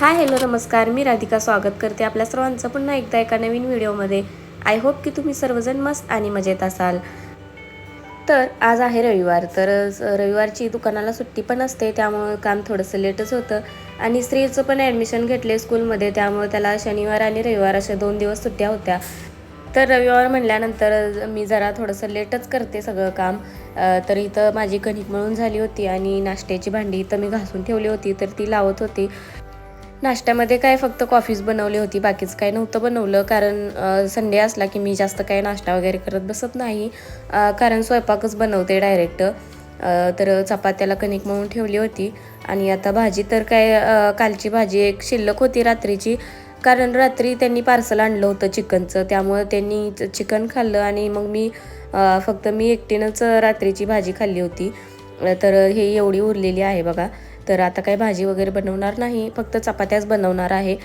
Hi hello नमस्कार. मी राधिका स्वागत करते आपल्या सर्वांचं पुन्हा एकदा एका नवीन व्हिडिओमध्ये. आय होप की तुम्ही सर्वजण मस्त आणि मजेत असाल. तर आज आहे रविवार तर स- रविवारची दुकानाला सुट्टी पण असते त्यामुळं काम थोडंसं लेटच होतं. आणि स्त्रीचं पण ॲडमिशन घेतले स्कूलमध्ये त्यामुळे त्याला शनिवार आणि रविवार अशा दोन दिवस सुट्ट्या होत्या. तर रविवार म्हणल्यानंतर मी जरा थोडंसं लेटच करते सगळं काम. तर इथं माझी कणिक मळून झाली होती आणि नाश्त्याची भांडी इथं मी घासून ठेवली होती तर ती लावत होती. नाश्त्यामध्ये काय फक्त कॉफीच बनवली होती बाकीचं काय नव्हतं बनवलं. कारण संडे असला की मी जास्त काय नाश्ता वगैरे करत बसत नाही. कारण स्वयंपाकच बनवते डायरेक्ट तर चपात्याला कणिक मळून ठेवली होती. आणि आता भाजी तर काय कालची भाजी एक शिल्लक होती रात्रीची. कारण रात्री त्यांनी पार्सल आणलं होतं चिकनचं. त्यामुळं त्यांनी च- चिकन खाल्लं आणि मग मी फक्त मी एकटीनंच रात्रीची भाजी खाल्ली होती. तर हे एवढी उरलेली आहे बघा. तर आता काही भाजी वगैरे बनवणार नाही फक्त चपात्याच बनवणार आहे.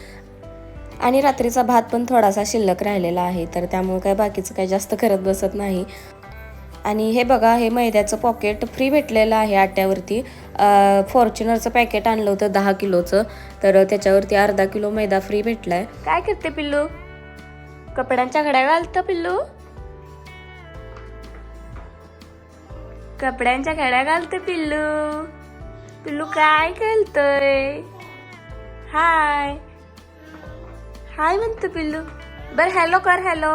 आणि रात्रीचा भात पण थोडासा शिल्लक राहिलेला आहे तर त्यामुळे काय बाकीचं काही जास्त करत बसत नाही. आणि हे बघा हे मैद्याचं पॉकेट फ्री भेटलेलं आहे आट्यावरती. फॉर्च्युनरचं पॅकेट आणलं होतं दहा किलोचं तर त्याच्यावरती अर्धा किलो मैदा फ्री भेटलाय. काय करते पिल्लू? कपड्यांच्या घड्या घालतं पिल्लू? कपड्यांच्या घड्या घालतं पिल्लू? पिल्लू काय करतोय हाय हाय म्हणतो पिल्लू. बर हॅलो कर हॅलो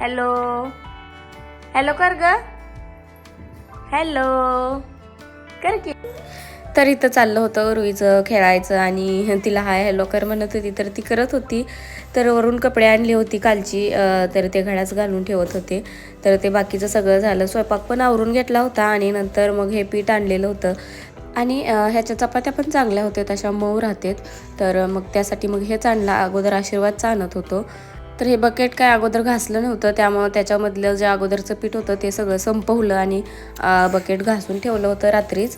हॅलो हॅलो कर ग. हॅलो कर की. तर इथं चाललं होतं रुईचं खेळायचं आणि तिला हाय हॅलो कर म्हणत होती. तर ती करत होती. तर वरून कपडे आणली होती कालची. तर ते घड्याच घालून ठेवत होते. तर ते बाकीचं सगळं झालं. स्वयंपाक पण आवरून घेतला होता आणि नंतर मग हे पीठ आणलेलं होतं. आणि ह्याच्या चपात्या पण चांगल्या होत्या तशा मऊ राहतात. तर मग त्यासाठी मग हेच आणला अगोदर आशीर्वादचा आणत होतो. तर हे बकेट काय अगोदर घासलं नव्हतं त्यामुळं त्याच्यामधलं जे अगोदरचं पीठ होतं ते सगळं संपवलं आणि बकेट घासून ठेवलं होतं रात्रीच.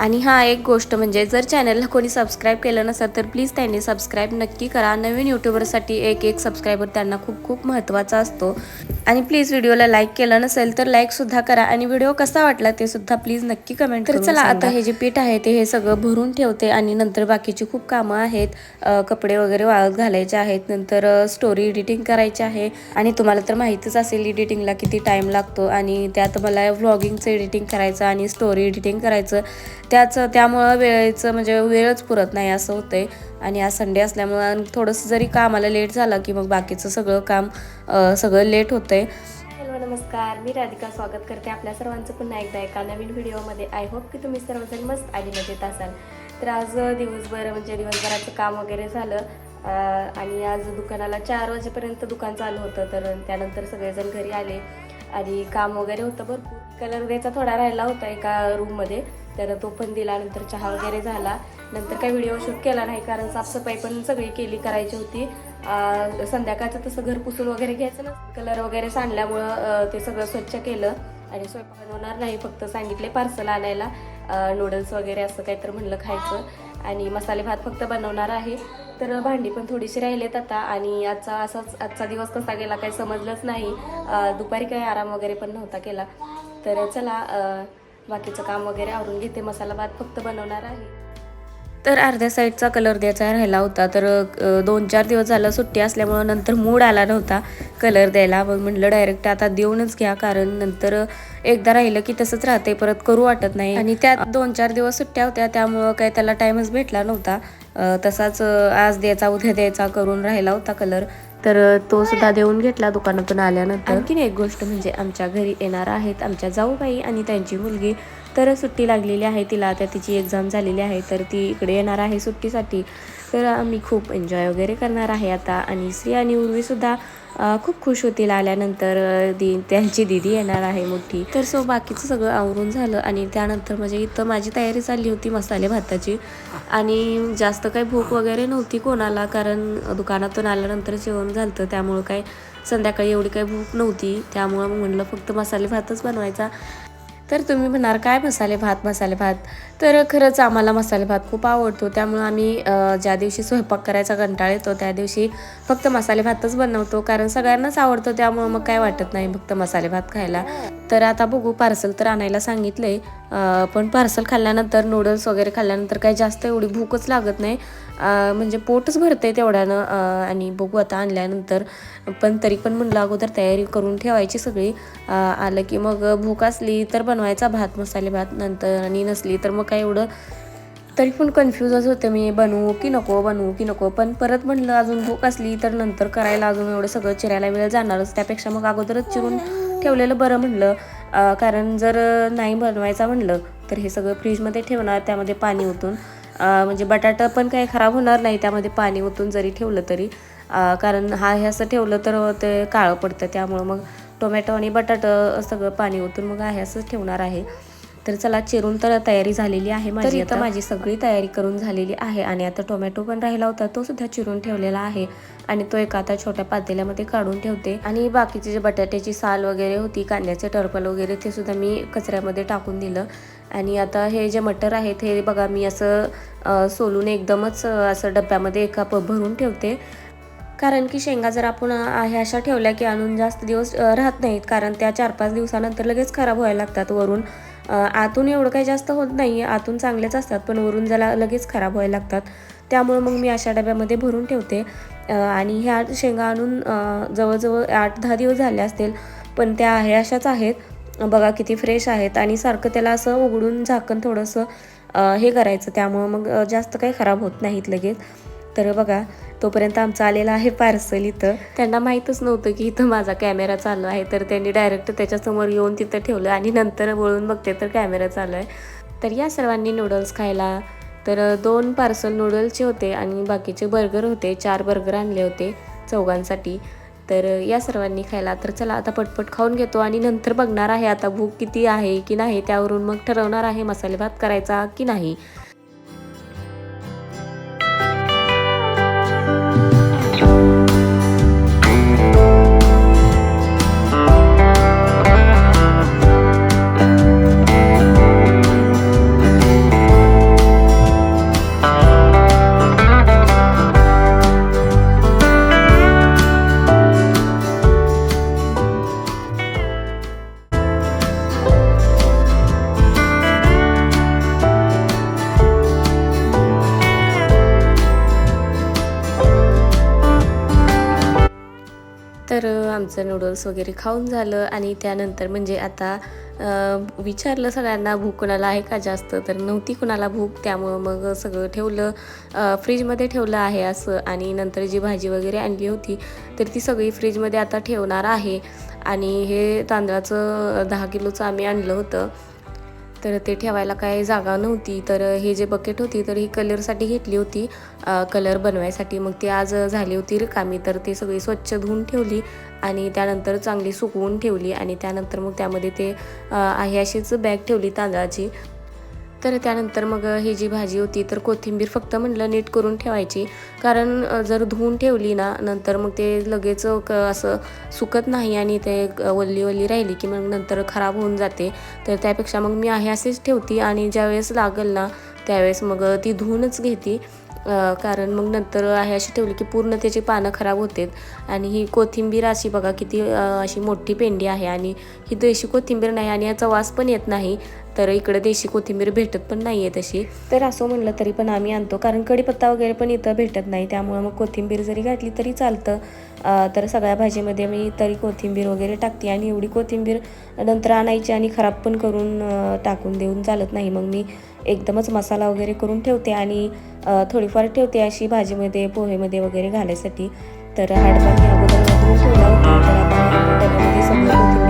आणि हा एक गोष्ट म्हणजे जर चॅनलला कोणी सबस्क्राईब केलं नसेल तर प्लीज त्यांनी सबस्क्राईब नक्की करा. नवीन यूट्यूबरसाठी एक एक सबस्क्रायबर त्यांना खूप खूप महत्त्वाचा असतो. आणि प्लीज व्हिडिओला लाईक केलं नसेल तर लाईकसुद्धा करा. आणि व्हिडिओ कसा वाटला ते सुद्धा प्लीज नक्की कमेंट तर चला आता हे जे पीठ आहे ते हे सगळं भरून ठेवते आणि नंतर बाकीची खूप कामं आहेत. कपडे वगैरे वाळत घालायचे आहेत. नंतर स्टोरी एडिटिंग करायची आहे. आणि तुम्हाला तर माहितीच असेल एडिटिंगला किती टाईम लागतो आणि त्यात मला व्लॉगिंगचं एडिटिंग करायचं आणि स्टोरी एडिटिंग करायचं. त्याच त्यामुळं वेळेचं म्हणजे वेळच पुरत नाही असं होतंय. आणि आज संडे असल्यामुळं थोडंसं जरी कामाला लेट झालं की मग बाकीचं सगळं काम सगळं लेट होतंय. हॅलो नमस्कार. मी राधिका स्वागत करते आपल्या सर्वांचं पुन्हा एकदा एका नवीन व्हिडिओमध्ये. आय होप की तुम्ही सर्वजण मस्त आणि मजेत असाल. तर आज दिवसभर म्हणजे दिवसभराचं काम वगैरे झालं आणि आज दुकानाला चार वाजेपर्यंत दुकान चालू होतं. तर त्यानंतर सगळेजण घरी आले आणि काम वगैरे होतं भरपूर. कलर द्यायचा थोडा राहिला होता एका रूममध्ये तर तो पण दिला नंतर चहा वगैरे झाला. नंतर काही व्हिडिओ शूट केला नाही कारण साफसफाई पण सगळी केली करायची होती. संध्याकाळचं तसं घर पुसून वगैरे घ्यायचं ना कलर वगैरे सांडल्यामुळं ते सगळं स्वच्छ केलं. आणि स्वयंपाक बनवणार नाही फक्त सांगितले पार्सल आणायला. नूडल्स वगैरे असं काहीतरी म्हणलं खायचं. आणि मसाले भात फक्त बनवणार आहे. तर भांडी पण थोडीशी राहिलेत आता. आणि आजचा असाच आजचा दिवस कसा गेला काही समजलंच नाही. दुपारी काही आराम वगैरे पण नव्हता केला. तर चला बाकीचं काम वगैरे आवरून घेते. मसाला भात फक्त बनवणार आहे. तर अर्ध्या साईडचा कलर द्यायचा राहिला होता. तर दोन चार दिवस झालं सुट्टी असल्यामुळं नंतर मूड आला नव्हता कलर द्यायला. मग म्हटलं डायरेक्ट आता देऊनच घ्या कारण नंतर एकदा राहिलं की तसंच राहते परत करू वाटत नाही. आणि त्यात दोन चार दिवस सुट्ट्या होत्या त्यामुळं काही त्याला टाईमच भेटला नव्हता. तसाच आज द्यायचा उद्या द्यायचा करून राहिला होता कलर. तर तो सुद्धा देऊन घेतला दुकानातून आल्यानंतर. आणखीन एक गोष्ट म्हणजे आमच्या घरी येणार आहेत आमच्या जाऊबाई आणि त्यांची मुलगी. तर सुट्टी लागलेली आहे तिला. आता तिची एक्झाम झालेली आहे तर ती इकडे येणार आहे सुट्टीसाठी. तर आम्ही खूप एन्जॉय वगैरे करणार आहे आता. आणि श्री आणि उर्वीसुद्धा खूप खुश होतील आल्यानंतर दि दी त्यांची दिदी येणार आहे मोठी. तर सो बाकीचं सगळं आवरून झालं. आणि त्यानंतर म्हणजे इथं माझी तयारी चालली होती मसाले भाताची. आणि जास्त काही भूक वगैरे नव्हती कोणाला कारण दुकानातून आल्यानंतर जेवण झालं त्यामुळं काय संध्याकाळी एवढी काही भूक नव्हती. त्यामुळं मग म्हणलं फक्त मसाले भातच बनवायचा. तर तुम्ही म्हणाल काय मसाले भात मसाले भात? तर खरंच आम्हाला मसाले भात खूप आवडतो. त्यामुळं आम्ही ज्या दिवशी स्वयंपाक करायचा कंटाळ येतो त्या दिवशी फक्त मसाले भातच बनवतो. कारण सगळ्यांनाच आवडतो त्यामुळं मग काय वाटत नाही फक्त मसाले भात खायला. तर आता बघू पार्सल तर आणायला सांगितलंय. आहे पण पार्सल खाल्ल्यानंतर नूडल्स वगैरे खाल्ल्यानंतर काही जास्त एवढी भूकच लागत नाही. म्हणजे पोटच भरतंय तेवढ्यानं. आणि बघू आता आणल्यानंतर. पण तरी पण म्हणलं अगोदर तयारी करून ठेवायची सगळी. आलं की मग भूक असली तर बनवायचा भात मसाले भात. नंतर आणि नसली तर मग काय एवढं. तरी पण कन्फ्यूजच होते मी बनवू की नको बनवू की नको. पण परत म्हणलं अजून भूक असली तर नंतर करायला अजून एवढं सगळं चिरायला वेळ जाणारच. त्यापेक्षा मग अगोदरच चिरून ठेवलेलं बरं म्हणलं. कारण जर नाही बनवायचं म्हणलं तर हे सगळं फ्रीजमध्ये ठेवणार त्यामध्ये पाणी ओतून. म्हणजे बटाटा पण काही खराब होणार नाही त्यामध्ये पाणी ओतून जरी ठेवलं तरी. कारण हा हे असं ठेवलं तर ते काळं पडतं त्यामुळं मग टोमॅटो आणि बटाटा सगळं पाणी ओतून मग आहे असंच ठेवणार आहे. तर चला चिरून तर तयारी झालेली आहे माझी आता. माझी सगळी तयारी करून झालेली आहे आणि आता टोमॅटो पण राहिला होता तो सुद्धा चिरून ठेवलेला आहे. आणि तो एका आता छोट्या पातेल्यामध्ये काढून ठेवते. आणि बाकीची जे बटाट्याची साल वगैरे होती कांद्याचे टरपल वगैरे ते सुद्धा मी कचऱ्यामध्ये टाकून दिलं. आणि आता हे जे मटर आहेत हे बघा मी असं सोलून एकदमच असं डब्यामध्ये एका प भरून ठेवते. कारण की शेंगा जर आपण आहे अशा ठेवल्या की आणून जास्त दिवस राहत नाहीत. कारण त्या चार पाच दिवसानंतर लगेच खराब व्हायला लागतात वरून. आतून एवढं काही जास्त होत नाही आतून चांगलेच असतात पण वरून जरा लगेच खराब व्हायला लागतात. त्यामुळे मग मी अशा डब्यामध्ये भरून ठेवते. आणि ह्या शेंगा आणून जवळजवळ आठ दहा दिवस झाले असतील पण त्या आहे अशाच आहेत. बघा किती फ्रेश आहेत आणि सारखं त्याला असं उघडून झाकण थोडंसं हे करायचं. त्यामुळं मग जास्त काही खराब होत नाहीत लगेच. तर बघा तोपर्यंत आमचं आलेलं आहे पार्सल इथं. त्यांना माहीतच नव्हतं की इथं माझा कॅमेरा चालू आहे. तर त्यांनी डायरेक्ट त्याच्यासमोर येऊन तिथं ठेवलं आणि नंतर वळून बघते तर कॅमेरा चालू आहे. तर या सर्वांनी नूडल्स खायला तर दोन पार्सल नूडल्सचे होते आणि बाकीचे बर्गर होते. चार बर्गर आणले होते चौघांसाठी. तर या सर्वांनी खायला. तर चला आता पटपट खाऊन घेतो आणि नंतर बघणार आहे आता भूक किती आहे की नाही. त्यावरून मग ठरवणार आहे मसाले भात करायचा की नाही. आमचं नूडल्स वगैरे खाऊन झालं आणि त्यानंतर म्हणजे आता विचारलं सगळ्यांना भूक कुणाला आहे का जास्त? तर नव्हती कुणाला भूक. त्यामुळं मग सगळं ठेवलं. फ्रीजमध्ये ठेवलं आहे असं आणि नंतर जी भाजी वगैरे आणली होती तर ती सगळी फ्रीजमध्ये आता ठेवणार आहे. आणि हे तांदळाचं दहा किलोचं आम्ही आणलं होतं. तर ते ठेवायला काय जागा नव्हती. तर हे जे बकेट होती तर ही कलरसाठी घेतली होती. कलर बनवायसाठी. मग ती आज झाली होती रिकामी. तर ते सगळी स्वच्छ धुवून ठेवली आणि त्यानंतर चांगली सुकवून ठेवली आणि त्यानंतर मग त्यामध्ये ते आहे अशीच बॅग ठेवली तांदळाची. तर त्यानंतर मग ही जी भाजी होती तर कोथिंबीर फक्त म्हटलं नीट करून ठेवायची. कारण जर धुवून ठेवली ना नंतर मग ते लगेच क असं सुकत नाही आणि ते वल्ली वल्ली राहिली की मग नंतर खराब होऊन जाते. तर त्यापेक्षा मग मी आहे असेच ठेवते आणि ज्यावेळेस लागेल ना त्यावेळेस मग ती धुवूनच घेते. कारण मग नंतर आहे अशी ठेवली की पूर्ण त्याची पानं खराब होतात. आणि ही कोथिंबीर अशी बघा किती अशी मोठी पेंडी आहे आणि ही देशी कोथिंबीर नाही आणि याचा वास पण येत नाही. तर इकडे देशी कोथिंबीर भेटत पण नाही आहे तशी. तर असं म्हणलं तरी पण आम्ही आणतो. कारण कढीपत्ता वगैरे पण इथं भेटत नाही. त्यामुळं मग कोथिंबीर जरी घातली तरी चालतं. तर सगळ्या भाजीमध्ये मी तरी कोथिंबीर वगैरे टाकते आणि एवढी कोथिंबीर नंतर आणायची आणि खराब पण करून टाकून देऊन चालत नाही. मग मी एकदमच मसाला वगैरे करून ठेवते आणि थोडीफार ठेवते अशी भाजीमध्ये पोहेमध्ये वगैरे घालायसाठी. तर हाडपाणी अगोदर ठेवला होता. तर आता डब्यामध्ये सगळं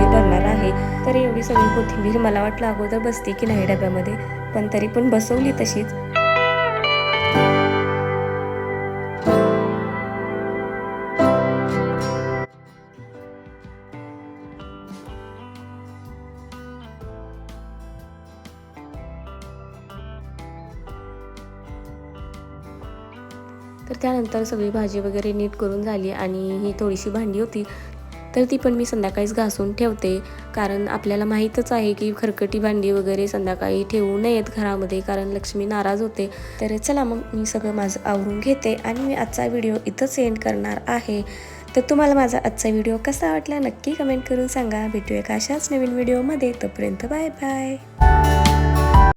आहे. तर एवढी सगळी कोथिंबीर मला वाटलं अगोदर बसते की नाही डब्यामध्ये पण तरी पण बसवली तशीच. तर त्यानंतर सगळी भाजी वगैरे नीट करून झाली आणि ही थोडीशी भांडी होती. तर ती पण मी संध्याकाळीच घासून ठेवते. कारण आपल्याला माहीतच आहे की खरकटी भांडी वगैरे संध्याकाळी ठेवू नयेत घरामध्ये कारण लक्ष्मी नाराज होते. तर चला मग मी सगळं माझं आवरून घेते आणि मी आजचा व्हिडिओ इथंच एंड करणार आहे. तर तुम्हाला माझा आजचा व्हिडिओ कसा वाटला नक्की कमेंट करून सांगा. भेटूया का अशाच नवीन व्हिडिओमध्ये. तोपर्यंत बाय बाय.